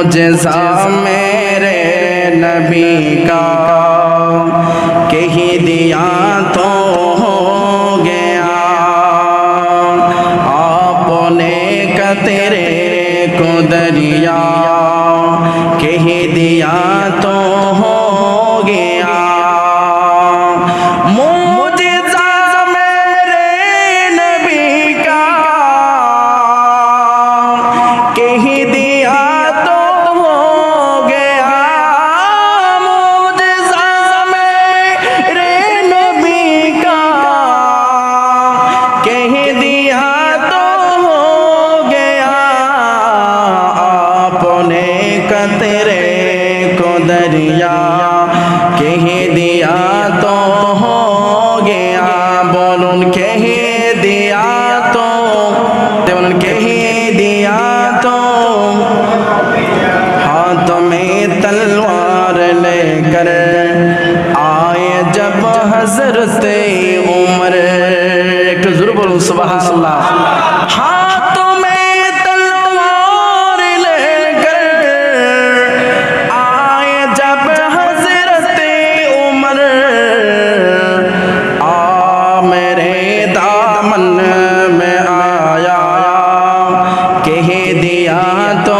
मुझसा मेरे नबी का। कहीं दिया तो हो गया। आपने कतरे तेरे को दरिया। दरिया, कह दिया तो हो गया बोलुन कह दिया तो बोलुन कह दिया तो। हाथ में तलवार लेकर आए जब हज़रत उमर। एक ज़रूर बोलो सुबह अल्लाह। हाँ दिया तो